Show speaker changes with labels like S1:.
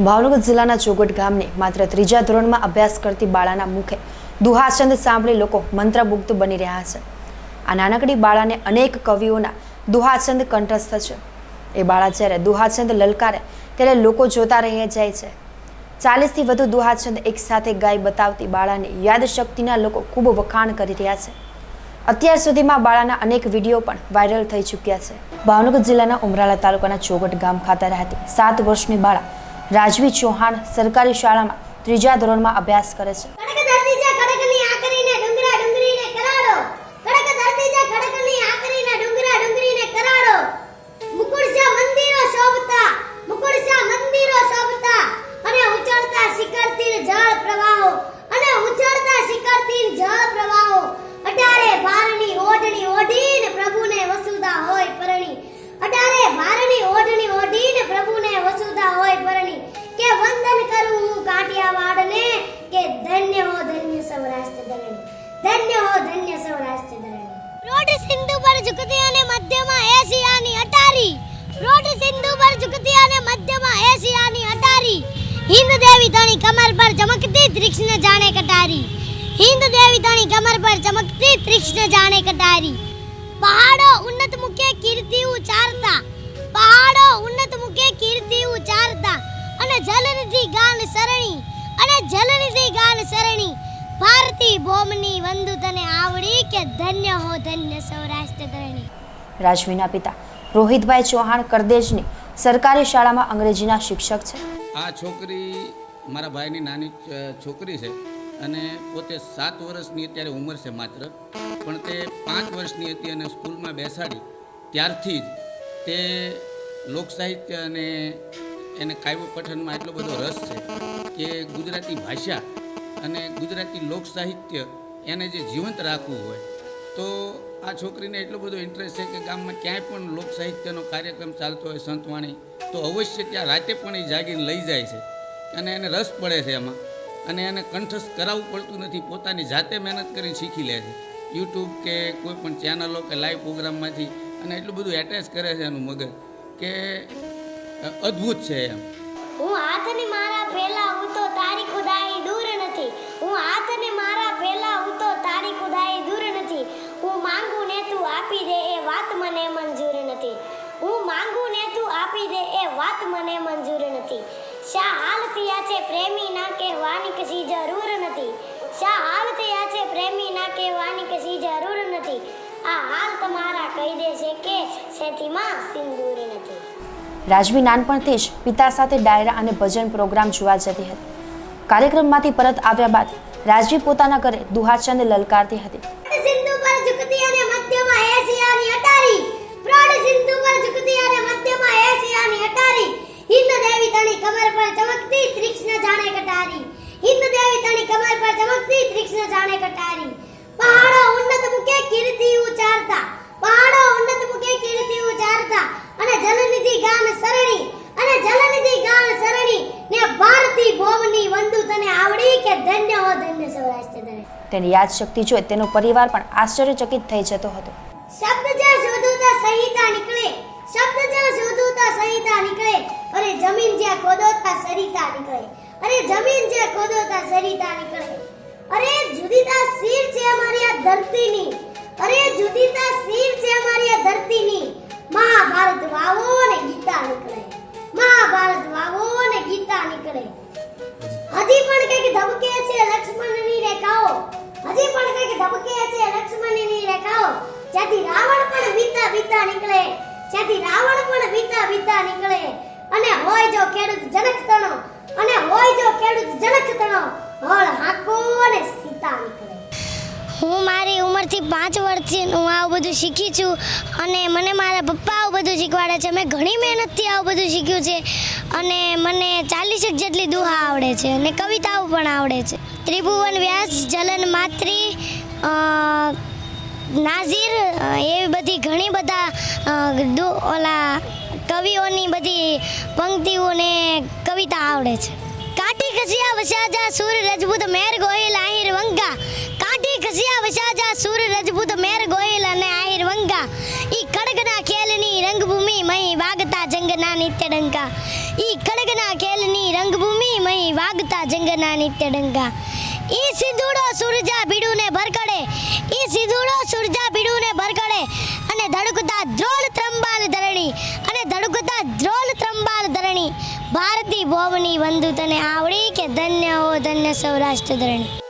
S1: ભાવનગર જિલ્લાના ચોગટ ગામની માત્ર ત્રીજા ધોરણમાં અભ્યાસ કરતી બાળાના મુખે દુહાછંદ સાંભળી લોકો મંત્રમુગ્ધ બની રહ્યા છે. આ નાનકડી બાળાને અનેક કવિઓના દુહાછંદ કંઠસ્થ છે. એ બાળા જ્યારે દુહાછંદ લલકારે ત્યારે લોકો જોતા રહી જાય છે. ચાલીસથી વધુ દુહાછંદ એકસાથે ગાય બતાવતી બાળાની યાદશક્તિના લોકો ખૂબ વખાણ કરી રહ્યા છે. અત્યાર સુધીમાં બાળાના અનેક વીડિયો પણ વાયરલ થઈ ચૂક્યા છે. ભાવનગર જિલ્લાના ઉમરાળા તાલુકાના ચોગટ ગામ ખાતે રહેતી સાત વર્ષની બાળા રાજવી ચૌહાણ સરકારી શાળામાં ત્રીજા ધોરણમાં અભ્યાસ કરે છે.
S2: રોડ સિંધુ પર ઝુકતી અને મધ્યમાં એશિયાની અટારી. રોડ સિંધુ પર ઝુકતી અને મધ્યમાં એશિયાની અટારી. હિન્દ દેવી ધણી કમર પર ચમકતી ત્રિક્ષણ જાણે કટારી. હિન્દ દેવી ધણી કમર પર ચમકતી ત્રિક્ષણ જાણે કટારી. પહાડો ઉન્નત મુખે કીર્તિ ઉચારતા પહાડો ઉન્નત મુખે કીર્તિ ઉચારતા અને જલનિધિ ગાન સરણી. અને જલનિધિ ગાન સરણી. ભારતી ભોમની વંદુ તને આવડી કે ધન્ય હો ધન્ય સૌરાષ્ટ્ર ધરણી
S1: રાજવીના પિતા રોહિતભાઈ ચૌહાણ કરદેજની સરકારી શાળામાં અંગ્રેજીના શિક્ષક છે.
S3: આ છોકરી મારા ભાઈની નાની છોકરી છે અને પોતે સાત વર્ષની અત્યારે ઉંમર છે માત્ર. પણ તે પાંચ વર્ષની હતી અને સ્કૂલમાં બેસાડી. ત્યારથી જ તે લોકસાહિત્ય અને એને કાવ્ય પઠનમાં એટલો બધો રસ છે કે ગુજરાતી ભાષા અને ગુજરાતી લોક સાહિત્ય એને જે જીવંત રાખવું હોય, તો આ છોકરીને એટલો બધો ઇન્ટરેસ્ટ છે કે ગામમાં ક્યાંય પણ લોક સાહિત્યનો કાર્યક્રમ ચાલતો હોય સંતવાણી, તો અવશ્ય ત્યાં રાતે પણ એ જાગીને લઈ જાય છે. અને એને રસ પડે છે એમાં. અને એને કંઠસ્થ કરાવવું પડતું નથી, પોતાની જાતે મહેનત કરીને શીખી લે છે. યુટ્યુબ કે કોઈ પણ ચેનલો કે લાઈવ પ્રોગ્રામમાંથી અને એટલું બધું એટેચ કરે છે એનું મગજ કે અદ્ભુત છે એમ.
S2: હું હાથને મારા પેલા વાત મને મંજૂર નથી. શા હાલ થયા છે પ્રેમી ના કહેવાની કશી જરૂર નથી. શા હાલ થયા છે પ્રેમી ના કહેવાની કશી જરૂર નથી. આ હાલ તમારા કહી દે છે કે સેતીમાં સિંદૂર નથી.
S1: રાજવી નાનપણથી જ પિતા સાથે ડાયરા અને ભજન પ્રોગ્રામ જોવા જતી હતી. કાર્યક્રમમાંથી પરત આવ્યા બાદ રાજવી પોતાના ઘરે દુહાચંદ લલકારતી હતી.
S2: સિંધુ પર ઝુકતી અને મધ્યમાં એશિયાની તેની
S1: યાદશક્તિ જોઈ તેનો પરિવાર પણ આશ્ચર્યચકિત થઈ જતો હતો.
S2: શબ્દ જ્યાં શોધો ત્યાં સંહિતા નીકળે. શબ્દ જ્યાં શોધો ત્યાં સંહિતા નીકળે. અરે જમીન જે ખોદોતા સરિતા નીકળે. અરે જમીન જે ત્યાં સરિતા નીકળે. અરે જુદીતા શીર છે અમારી આ ધરતીની. હોય જો ખેડૂત જનક તણો, અને હોય જો ખેડૂત જનક તણો, હળ હાકો અને સીતા નીકળે. હું મારી ઉંમરથી પાંચ વર્ષથી હું આવું બધું શીખી છું અને મને મારા પપ્પા આવું બધું શીખવાડે છે. મેં ઘણી મહેનતથી આવું બધું શીખ્યું છે અને મને ચાલીસેક જેટલી દુહા આવડે છે અને કવિતાઓ પણ આવડે છે. ત્રિભુવન વ્યાસ, જલન માત્રી નાઝીર એવી બધી ઘણી બધા ઓલા કવિઓની બધી પંક્તિઓને કવિતા આવડે છે. કાટી ખસિયા વસાજા સુર રજપૂત મેર ગોહિલ આહિર વંગા. કાટી ખસિયા વસાજા સુર રજપૂત મેર ગોહિલ અને આહિર વંગા. ઈ કડગના ખેલની રંગભૂમિ મહી વાગતા જંગના નિત્ય ડંકા ઈ કડગના ખેલની રંગભૂમિ મહી વાગતા જંગના નિત્ય ડંકા ઈ સિંધુડો સૂરજા ભીડુને ભરકડે. ઈ ಬೋವನಿ ಬಂದು ತನೇ ಆವಡಿಕೆ ಧನ್ಯ ಓ ಧನ್ಯ ಸೌರಾಷ್ಟ್ರಧರಣಿ.